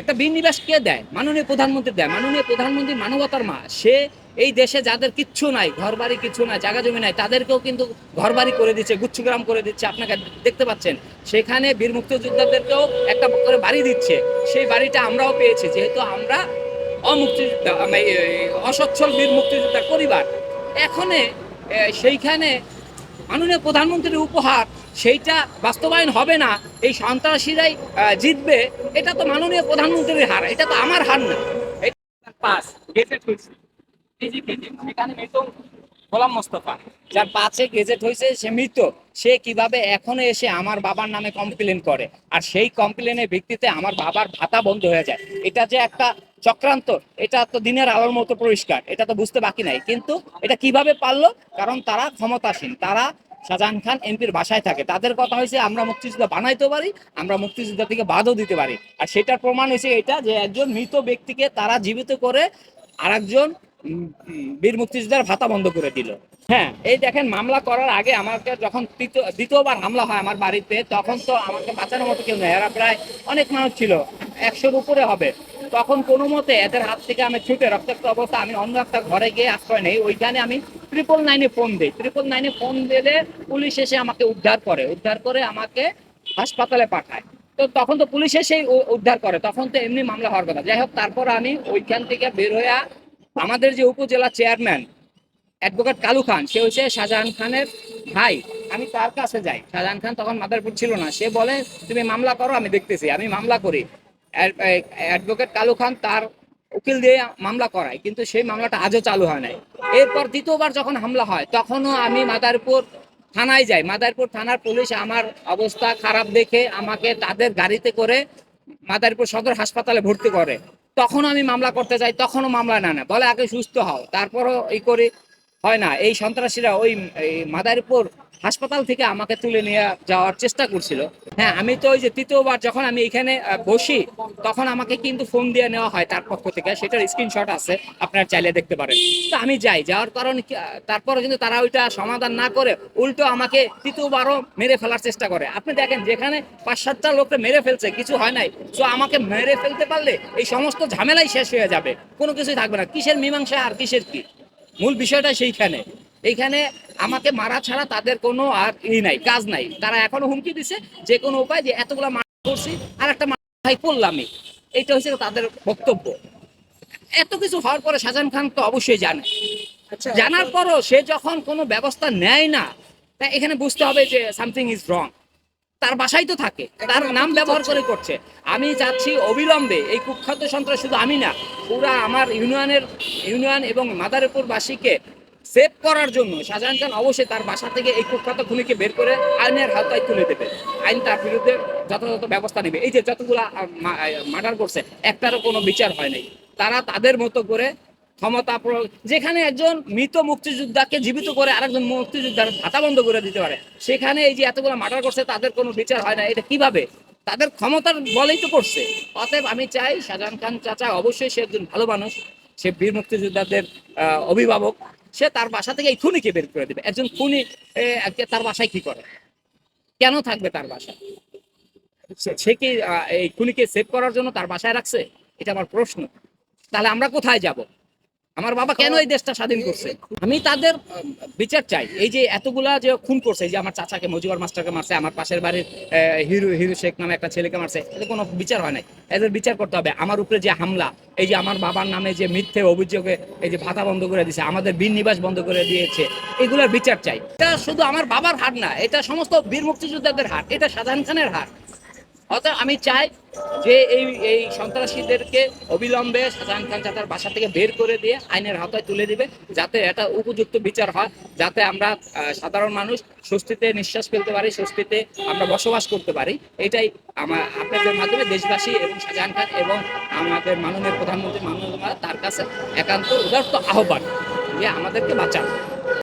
একটা বিনিবাস কে দেয়? মাননীয় প্রধানমন্ত্রী দেয়। মাননীয় প্রধানমন্ত্রী মানবতার মা। সে এই দেশে যাদের কিচ্ছু নাই ঘর বাড়ি কিচ্ছু নাই জায়গা জমি নাই তাদেরকেও কিন্তু ঘর বাড়ি করে দিচ্ছে গুচ্ছগ্রাম করে দিচ্ছে। আপনাকে দেখতে পাচ্ছেন সেখানে বীর মুক্তিযোদ্ধাদেরকেও একটা করে বাড়ি দিচ্ছে। সেই বাড়িটা আমরাও পেয়েছি যেহেতু আমরা অমুক্তিযোদ্ধা মানে, অসচ্ছল বীর মুক্তিযোদ্ধার পরিবার। এখানে সেইখানে মাননীয় প্রধানমন্ত্রীর উপহার সেইটা বাস্তবায়ন হবে না এই সন্ত্রাসীরাই জিতবে এটা তো মাননীয় প্রধানমন্ত্রীর হার এটা তো আমার হার না। পাস গেজেট হয়েছে। এই যে গেজেট সেখানে মৃত গোলাম মোস্তফা। যার পাঁচে গেজেট হয়েছে সে মৃত। সে কীভাবে এখনও এসে আমার বাবার নামে কমপ্লেন করে? আর সেই কমপ্লেনের ভিত্তিতে আমার বাবার ভাতা বন্ধ হয়ে যায়। এটা যে একটা চক্রান্ত এটা তো দিনের আলোর মতো পরিষ্কার এটা তো বুঝতে বাকি নাই। কিন্তু এটা কীভাবে পারল? কারণ তারা ক্ষমতাসীন তারা শাহজাহান খান এমপির বাসায় থাকে। তাদের কথা হয়েছে আমরা মুক্তিযোদ্ধা বানাইতে পারি, আমরা মুক্তিযোদ্ধা থেকে বাদও দিতে পারি। আর সেটার প্রমাণ হয়েছে এটা যে একজন মৃত ব্যক্তিকে তারা জীবিত করে আরেকজন বীর মুক্তিযোদ্ধার ভাতা বন্ধ করে দিল। হ্যাঁ এই দেখেন মামলা করার আগে আমাকে যখন দ্বিতীয়বার হামলা হয় আমার বাড়িতে, তখন তো আমাকে বাঁচানোর মতো কেউ নেই। এরা প্রায় অনেক মানুষ ছিল, একশোর উপরে হবে। তখন কোনো মতে এদের হাত থেকে আমি ছুটে রক্তাক্ত অবস্থা, আমি অন্য একটা ঘরে গিয়ে আশ্রয় নেই। ওইখানে আমি ট্রিপল নাইনে ফোন দিই ট্রিপল নাইনে ফোন দিলে পুলিশ এসে আমাকে উদ্ধার করে। উদ্ধার করে আমাকে হাসপাতালে পাঠায়। তো তখন তো পুলিশ এসেই উদ্ধার করে। তখন তো এমনি মামলা হওয়ার কথা। যাই হোক, তারপর আমি ওইখান থেকে বের হয়ে আমাদের যে উপজেলা চেয়ারম্যান অ্যাডভোকেট কালু খান, সে হচ্ছে শাহজাহান খানের ভাই। আমি তার কাছে যাই। শাহজাহান খান তখন মাদারপুর ছিল না। সে বলে, তুমি মামলা করো, আমি দেখতেছি। আমি মামলা করি। অ্যাডভোকেট কালু খান তার উকিল দিয়ে মামলা করায়, কিন্তু সেই মামলাটা আজও চালু হয় নাই। এরপর দ্বিতীয়বার যখন হামলা হয়, তখনও আমি মাদারপুর থানায় যাই। মাদারপুর থানার পুলিশ আমার অবস্থা খারাপ দেখে আমাকে তাদের গাড়িতে করে মাদারপুর সদর হাসপাতালে ভর্তি করে। তখনও আমি মামলা করতে যাই, তখনও মামলা না না। বলে, আগে সুস্থ হও। তারপরও এই করে হয় না। এই সন্ত্রাসীরা ওই মাদারীপুর হাসপাতাল থেকে আমাকে তুলে নিয়ে যাওয়ার চেষ্টা করছিল। হ্যাঁ আমি তো ওই যে তৃতীয়বার যখন আমি এখানে বসি, তখন আমাকে কিন্তু ফোন দিয়ে নেওয়া হয় তার পক্ষ থেকে। সেটার স্ক্রিনশট আছে, আপনারা চাইলে দেখতে পারেন। তো আমি যাই। যাওয়ার কারণ তারপরে কিন্তু তারা ওইটা সমাধান না করে উল্টো আমাকে তৃতীয়বারও মেরে ফেলার চেষ্টা করে। আপনি দেখেন, যেখানে পাঁচ, সাতটা লোককে মেরে ফেলছে, কিছু হয় নাই। তো আমাকে মেরে ফেলতে পারলে এই সমস্ত ঝামেলাই শেষ হয়ে যাবে। কোনো কিছুই থাকবে না। কিসের মীমাংসা আর কিসের কি? মূল বিষয়টা সেইখানে। এইখানে আমাকে মারা ছাড়া তাদের কোনো আর ই নাই কাজ নাই। তারা এখনও হুমকি দিছে যে কোনো উপায় যে এতগুলা মার করছি আর একটা মাথায় করলামই এইটা হচ্ছে তাদের বক্তব্য। এত কিছু হওয়ার পরে শাহজাহান খান তো অবশ্যই জানে। আচ্ছা। জানার পরও সে যখন কোনো ব্যবস্থা নেয় না তা এখানে বুঝতে হবে যে সামথিং ইজ রং। তার বাসায় তো থাকে তার নাম ব্যবহার করে করছে। আমি চাচ্ছি অবিলম্বে এই কুখ্যাত সন্ত্রাস শুধু আমি না পুরা আমার ইউনিয়নের, ইউনিয়ন এবং মাদারীপুরবাসীকে সেভ করার জন্য শাহজাহান খান অবশ্যই তার বাসা থেকে এই কুখ্যাত খুনিকে বের করে আইনের হাতায় তুলে দেবে। আইন তার বিরুদ্ধে যথাযথ ব্যবস্থা নেবে। এই যে যতগুলা মার্ডার করছে, একটারও কোনো বিচার হয় নাই। তারা তাদের মতো করে ক্ষমতা প্রয়োগ যেখানে একজন মৃত মুক্তিযোদ্ধাকে জীবিত করে আরেকজন মুক্তিযোদ্ধার ভাতা বন্ধ করে দিতে পারে, সেখানে এই যে এতগুলো মার্ডার করছে, তাদের কোনো বিচার হয় না। এটা কীভাবে? তাদের ক্ষমতার বলেই তো করছে। অতএব আমি চাই শাহজাহান খান চাচা অবশ্যই সে একজন ভালো মানুষ। সে বীর মুক্তিযোদ্ধাদের অভিভাবক। সে তার বাসা থেকে এই খুনিকে বের করে দেবে। একজন খুনি তার বাসায় কি করে? কেন থাকবে তার বাসায় সে- সে কি এই খুনিকে সেভ করার জন্য তার বাসায় রাখছে? এটা আমার প্রশ্ন। তাহলে আমরা কোথায় যাব? আমার বাবা কেন এই দেশটা স্বাধীন করছে? আমি তাদের বিচার চাই। এই যে এতগুলা যে খুন করছে যে আমার চাচাকে, মজিবর মাস্টারকে মারছে, আমার পাশের বাড়ির হিরো হিরো শেখ নামে একটা ছেলেকে মারছে, এদের কোনো বিচার হয় নাই। এদের বিচার করতে হবে। আমার উপরে যে হামলা, এই যে আমার বাবার নামে যে মিথ্যে অভিযোগে এই যে ভাতা বন্ধ করে দিয়েছে আমাদের বীর নিবাস বন্ধ করে দিয়েছে, এগুলোর বিচার চাই। এটা শুধু আমার বাবার হার না, এটা সমস্ত বীর মুক্তিযোদ্ধাদের হার এটা শাহজাহান খানের হার অর্থাৎ আমি চাই যে এই এই সন্ত্রাসীদেরকে অবিলম্বে শাহজাহান খান চাচার বাসা থেকে বের করে দিয়ে আইনের হাতায় তুলে দিবে, যাতে এটা উপযুক্ত বিচার হয়, যাতে আমরা সাধারণ মানুষ স্বস্তিতে নিঃশ্বাস ফেলতে পারি, স্বস্তিতে আমরা বসবাস করতে পারি। এটাই আমার, আপনাদের মাধ্যমে দেশবাসী এবং শাহজাহান খান এবং আমাদের মাননীয় প্রধানমন্ত্রী মাননীয় তার কাছে একান্ত উদার্ত আহ্বান যে আমাদেরকে বাঁচান।